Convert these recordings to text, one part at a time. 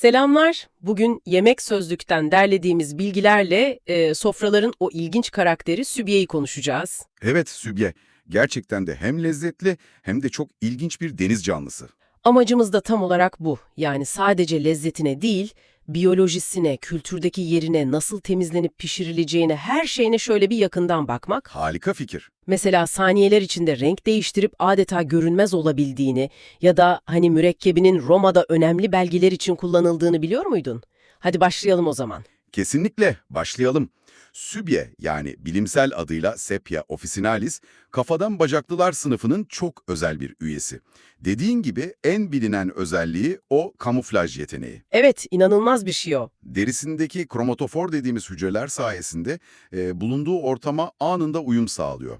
Selamlar. Bugün Yemek Sözlük'ten derlediğimiz bilgilerle e, sofraların o ilginç karakteri Sübiye'yi konuşacağız. Evet Sübye, gerçekten de hem lezzetli hem de çok ilginç bir deniz canlısı. Amacımız da tam olarak bu. Yani sadece lezzetine değil, biyolojisine, kültürdeki yerine, nasıl temizlenip pişirileceğine, her şeyine şöyle bir yakından bakmak. Harika fikir. Mesela saniyeler içinde renk değiştirip adeta görünmez olabildiğini ya da hani mürekkebinin Roma'da önemli belgeler için kullanıldığını biliyor muydun? Hadi başlayalım o zaman. Kesinlikle, başlayalım. Sübye yani bilimsel adıyla Sepia officinalis, kafadan bacaklılar sınıfının çok özel bir üyesi. Dediğin gibi en bilinen özelliği o kamuflaj yeteneği. Evet, inanılmaz bir şey o. Derisindeki kromatofor dediğimiz hücreler sayesinde e, bulunduğu ortama anında uyum sağlıyor.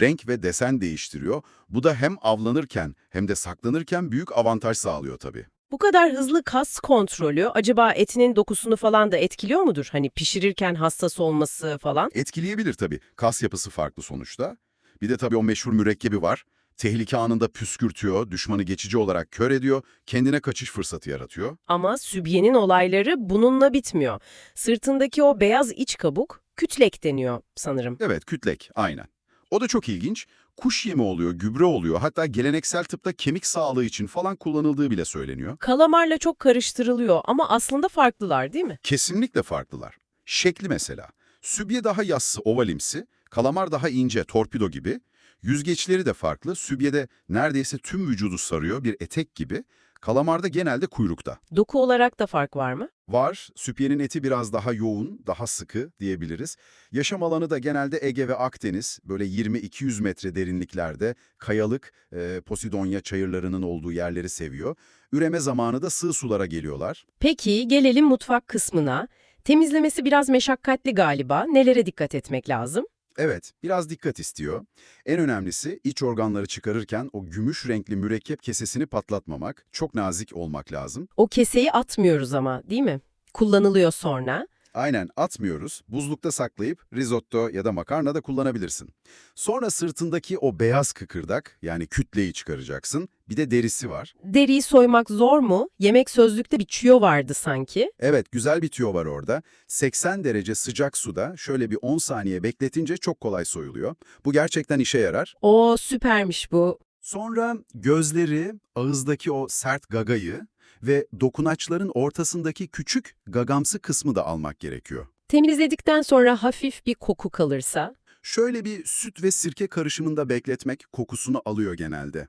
Renk ve desen değiştiriyor. Bu da hem avlanırken hem de saklanırken büyük avantaj sağlıyor tabii. Bu kadar hızlı kas kontrolü acaba etinin dokusunu falan da etkiliyor mudur? Hani pişirirken hassas olması falan. Etkileyebilir tabii. Kas yapısı farklı sonuçta. Bir de tabii o meşhur mürekkebi var. Tehlike anında püskürtüyor, düşmanı geçici olarak kör ediyor, kendine kaçış fırsatı yaratıyor. Ama sübyenin olayları bununla bitmiyor. Sırtındaki o beyaz iç kabuk kütlek deniyor sanırım. Evet, kütlek, aynen. O da çok ilginç. Kuş yemi oluyor, gübre oluyor. Hatta geleneksel tıpta kemik sağlığı için falan kullanıldığı bile söyleniyor. Kalamarla çok karıştırılıyor ama aslında farklılar değil mi? Kesinlikle farklılar. Şekli mesela. Sübye daha yassı, ovalimsi, kalamar daha ince, torpido gibi. Yüzgeçleri de farklı. Sübye'de neredeyse tüm vücudu sarıyor, bir etek gibi. Kalamarda genelde kuyrukta. Doku olarak da fark var mı? Var, süpyenin eti biraz daha yoğun, daha sıkı diyebiliriz. Yaşam alanı da genelde Ege ve Akdeniz, böyle 20-200 metre derinliklerde, kayalık, e, Posidonya çayırlarının olduğu yerleri seviyor. Üreme zamanı da sığ sulara geliyorlar. Peki gelelim mutfak kısmına. Temizlemesi biraz meşakkatli galiba. Nelere dikkat etmek lazım? Evet, biraz dikkat istiyor. En önemlisi iç organları çıkarırken o gümüş renkli mürekkep kesesini patlatmamak, çok nazik olmak lazım. O keseyi atmıyoruz ama değil mi? Kullanılıyor sonra. Aynen atmıyoruz, buzlukta saklayıp risotto ya da makarna da kullanabilirsin. Sonra sırtındaki o beyaz kıkırdak yani kütleyi çıkaracaksın. Bir de derisi var. Deriyi soymak zor mu? Yemek sözlükte bir çiyo vardı sanki. Evet güzel bir tüyo var orada. 80 derece sıcak suda şöyle bir 10 saniye bekletince çok kolay soyuluyor. Bu gerçekten işe yarar. O süpermiş bu. Sonra gözleri, ağızdaki o sert gagayı ve dokunaçların ortasındaki küçük gagamsı kısmı da almak gerekiyor. Temizledikten sonra hafif bir koku kalırsa. Şöyle bir süt ve sirke karışımında bekletmek kokusunu alıyor genelde.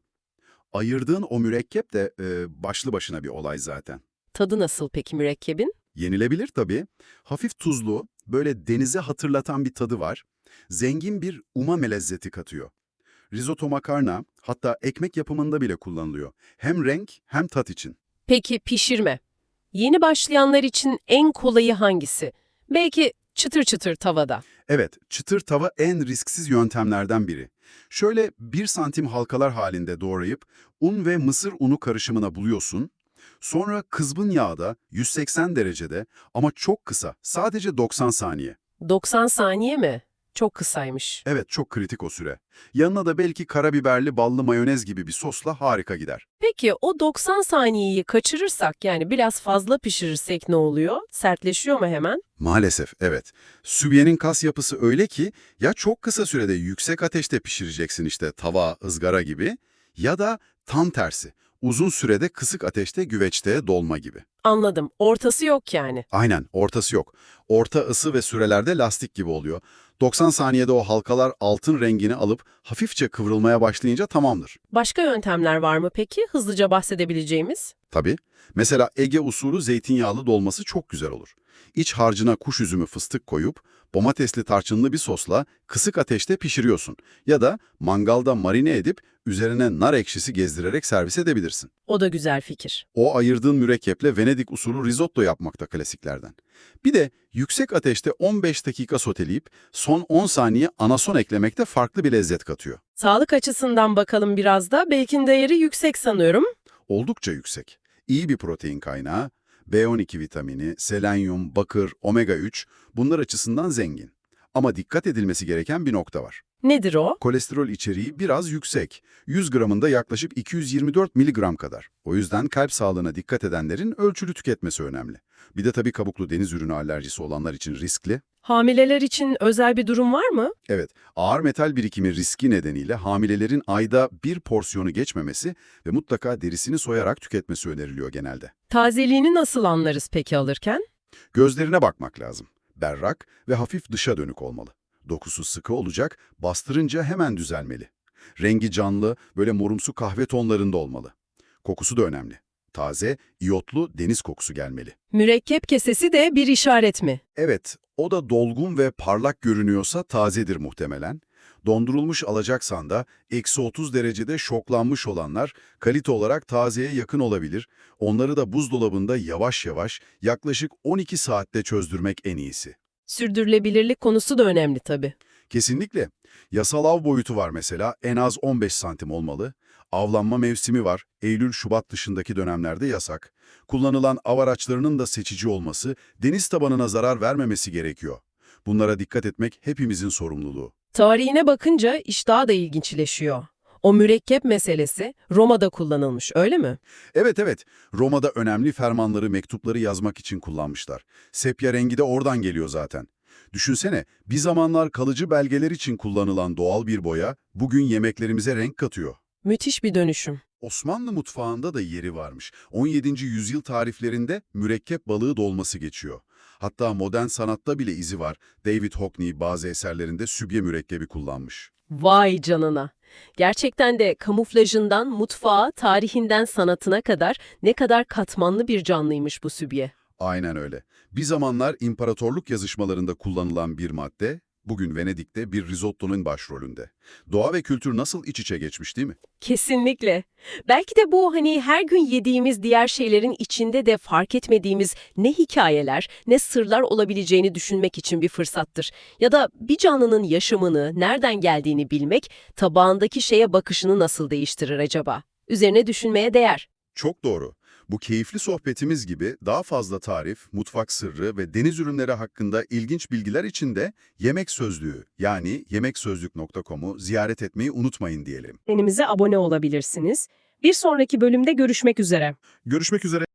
Ayırdığın o mürekkep de e, başlı başına bir olay zaten. Tadı nasıl peki mürekkebin? Yenilebilir tabii. Hafif tuzlu, böyle denize hatırlatan bir tadı var. Zengin bir umame lezzeti katıyor. Risotto makarna hatta ekmek yapımında bile kullanılıyor. Hem renk hem tat için. Peki pişirme. Yeni başlayanlar için en kolayı hangisi? Belki çıtır çıtır tavada. Evet, çıtır tava en risksiz yöntemlerden biri. Şöyle 1 santim halkalar halinde doğrayıp un ve mısır unu karışımına buluyorsun. Sonra kızgın yağda 180 derecede ama çok kısa, sadece 90 saniye. 90 saniye mi? Çok kısaymış. Evet, çok kritik o süre. Yanına da belki karabiberli ballı mayonez gibi bir sosla harika gider. Peki o 90 saniyeyi kaçırırsak yani biraz fazla pişirirsek ne oluyor? Sertleşiyor mu hemen? Maalesef, evet. Sübyenin kas yapısı öyle ki ya çok kısa sürede yüksek ateşte pişireceksin işte tava, ızgara gibi ya da tam tersi. Uzun sürede kısık ateşte güveçte dolma gibi. Anladım. Ortası yok yani. Aynen, ortası yok. Orta ısı ve sürelerde lastik gibi oluyor. 90 saniyede o halkalar altın rengini alıp hafifçe kıvrılmaya başlayınca tamamdır. Başka yöntemler var mı peki hızlıca bahsedebileceğimiz? Tabii. Mesela Ege usulü zeytinyağlı dolması çok güzel olur. İç harcına kuş üzümü fıstık koyup domatesli tarçınlı bir sosla kısık ateşte pişiriyorsun. Ya da mangalda marine edip üzerine nar ekşisi gezdirerek servis edebilirsin. O da güzel fikir. O ayırdığın mürekkeple Venedik usulü risotto yapmak da klasiklerden. Bir de yüksek ateşte 15 dakika soteleyip son 10 saniye anason eklemekte farklı bir lezzet katıyor. Sağlık açısından bakalım biraz da. Belkin değeri yüksek sanıyorum. Oldukça yüksek. İyi bir protein kaynağı, B12 vitamini, selenyum, bakır, omega 3 bunlar açısından zengin. Ama dikkat edilmesi gereken bir nokta var. Nedir o? Kolesterol içeriği biraz yüksek. 100 gramında yaklaşık 224 miligram kadar. O yüzden kalp sağlığına dikkat edenlerin ölçülü tüketmesi önemli. Bir de tabii kabuklu deniz ürünü alerjisi olanlar için riskli. Hamileler için özel bir durum var mı? Evet, ağır metal birikimi riski nedeniyle hamilelerin ayda bir porsiyonu geçmemesi ve mutlaka derisini soyarak tüketmesi öneriliyor genelde. Tazeliğini nasıl anlarız peki alırken? Gözlerine bakmak lazım. Berrak ve hafif dışa dönük olmalı. Dokusu sıkı olacak, bastırınca hemen düzelmeli. Rengi canlı, böyle morumsu kahve tonlarında olmalı. Kokusu da önemli. Taze, iyotlu deniz kokusu gelmeli. Mürekkep kesesi de bir işaret mi? Evet, o da dolgun ve parlak görünüyorsa tazedir muhtemelen. Dondurulmuş alacaksan da eksi 30 derecede şoklanmış olanlar kalite olarak tazeye yakın olabilir. Onları da buzdolabında yavaş yavaş yaklaşık 12 saatte çözdürmek en iyisi. Sürdürülebilirlik konusu da önemli tabii. Kesinlikle. Yasal av boyutu var mesela en az 15 santim olmalı. Avlanma mevsimi var. Eylül-Şubat dışındaki dönemlerde yasak. Kullanılan av araçlarının da seçici olması, deniz tabanına zarar vermemesi gerekiyor. Bunlara dikkat etmek hepimizin sorumluluğu. Tarihine bakınca iş daha da ilginçleşiyor. O mürekkep meselesi Roma'da kullanılmış, öyle mi? Evet evet, Roma'da önemli fermanları, mektupları yazmak için kullanmışlar. Sepya rengi de oradan geliyor zaten. Düşünsene, bir zamanlar kalıcı belgeler için kullanılan doğal bir boya, bugün yemeklerimize renk katıyor. Müthiş bir dönüşüm. Osmanlı mutfağında da yeri varmış. 17. yüzyıl tariflerinde mürekkep balığı dolması geçiyor. Hatta modern sanatta bile izi var. David Hockney bazı eserlerinde sübye mürekkebi kullanmış. Vay canına. Gerçekten de kamuflajından mutfağa, tarihinden sanatına kadar ne kadar katmanlı bir canlıymış bu sübye. Aynen öyle. Bir zamanlar imparatorluk yazışmalarında kullanılan bir madde, bugün Venedik'te bir risottonun başrolünde. Doğa ve kültür nasıl iç içe geçmiş değil mi? Kesinlikle. Belki de bu hani her gün yediğimiz diğer şeylerin içinde de fark etmediğimiz ne hikayeler, ne sırlar olabileceğini düşünmek için bir fırsattır. Ya da bir canlının yaşamını, nereden geldiğini bilmek, tabağındaki şeye bakışını nasıl değiştirir acaba? Üzerine düşünmeye değer. Çok doğru. Bu keyifli sohbetimiz gibi daha fazla tarif, mutfak sırrı ve deniz ürünleri hakkında ilginç bilgiler için de Yemek Sözlüğü yani yemeksözlük.com'u ziyaret etmeyi unutmayın diyelim. Denimize abone olabilirsiniz. Bir sonraki bölümde görüşmek üzere. Görüşmek üzere.